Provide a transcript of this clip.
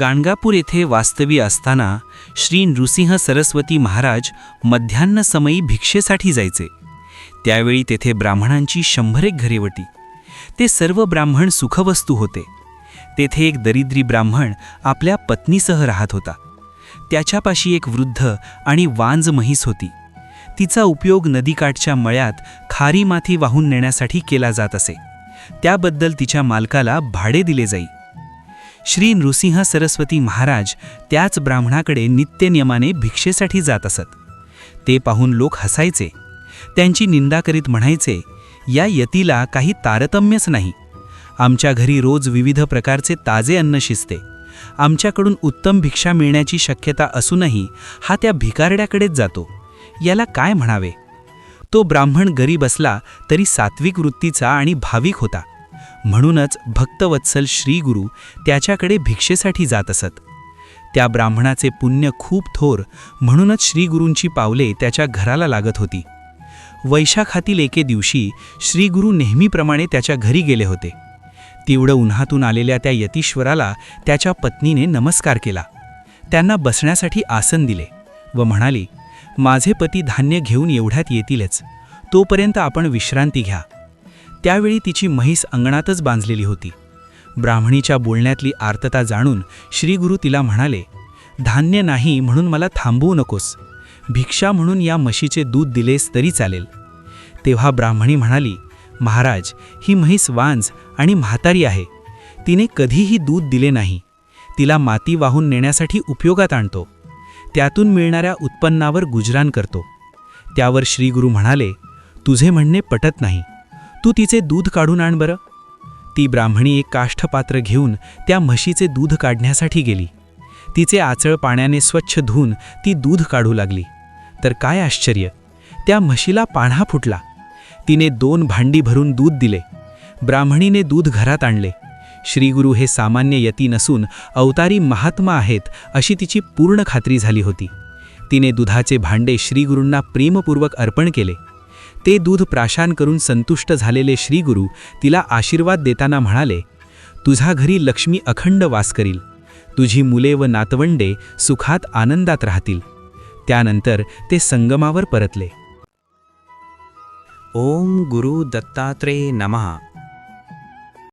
गाणगापूर येथे वास्तवी असताना श्री नृसिंह सरस्वती महाराज मध्यान्ह समयी भिक्षेसाठी जायचे. त्यावेळी तेथे ब्राह्मणांची शंभरेक घरे होती ते सर्व ब्राह्मण सुखवस्तू होते. तेथे एक दरिद्री ब्राह्मण आपल्या पत्नीसह राहत होता. त्याच्यापाशी एक वृद्ध आणि वांज म्हैस होती. तिचा उपयोग नदीकाठच्या मळ्यात खारी माथी वाहून नेण्यासाठी केला जात असे. त्याबद्दल तिच्या मालकाला भाडे दिले जाई. श्री नृसिंह सरस्वती महाराज त्याच ब्राह्मणाकडे नित्यनियमाने भिक्षेसाठी जात असत. ते पाहून लोक हसायचे. त्यांची निंदा करीत म्हणायचे या यतीला काही तारतम्यच नाही. आमच्या घरी रोज विविध प्रकारचे ताजे अन्न शिजते. आमच्याकडून उत्तम भिक्षा मिळण्याची शक्यता असूनही हा त्या भिकारड्याकडेच जातो. याला काय म्हणावे? तो ब्राह्मण गरीब असला तरी सात्विक वृत्तीचा आणि भाविक होता. म्हणूनच भक्तवत्सल श्रीगुरू त्याच्याकडे भिक्षेसाठी जात असत. त्या ब्राह्मणाचे पुण्य खूप थोर म्हणूनच श्रीगुरूंची पावले त्याच्या घराला लागत होती. वैशाखातील एके दिवशी श्रीगुरू नेहमीप्रमाणे त्याच्या घरी गेले होते. तीव्र उन्हातून आलेल्या त्या यतीश्वराला त्याच्या पत्नीने नमस्कार केला. त्यांना बसण्यासाठी आसन दिले व म्हणाली माझे पती धान्य घेऊन एवढ्यात येतीलच. तोपर्यंत आपण विश्रांती घ्या. त्यावेळी तिची म्हैस अंगणातच बांधलेली होती. ब्राह्मणीच्या बोलण्यातली आर्तता जाणून श्रीगुरू तिला म्हणाले धान्य नाही म्हणून मला थांबवू नकोस. भिक्षा म्हणून या म्हशीचे दूध दिलेस तरी चालेल. तेव्हा ब्राह्मणी म्हणाली महाराज ही म्हैस वांज आणि म्हातारी आहे. तिने कधीही दूध दिले नाही. तिला माती वाहून नेण्यासाठी उपयोगात आणतो. त्यातून मिळणाऱ्या उत्पन्नावर गुजरान करतो. त्यावर श्रीगुरू म्हणाले तुझे म्हणणे पटत नाही. तू तिचे दूध काढून आण बरं. ती ब्राह्मणी एक काष्ठपात्र घेऊन त्या म्हशीचे दूध काढण्यासाठी गेली. तिचे आचळ पाण्याने स्वच्छ धुवून ती दूध काढू लागली. तर काय आश्चर्य त्या म्हशीला पान्हा फुटला. तिने दोन भांडी भरून दूध दिले. ब्राह्मणीने दूध घरात आणले. श्रीगुरू हे सामान्य यती नसून अवतारी महात्मा आहेत अशी तिची पूर्ण खात्री झाली होती. तिने दुधाचे भांडे श्रीगुरूंना प्रेमपूर्वक अर्पण केले. ते दूध प्राशान करून संतुष्ट झालेले श्रीगुरू तिला आशीर्वाद देताना म्हणाले तुझ्या घरी लक्ष्मी अखंड वास करील. तुझी मुले व नातवंडे सुखात आनंदात राहतील. त्यानंतर ते संगमावर परतले. ओम गुरु दत्तात्रेय नमः.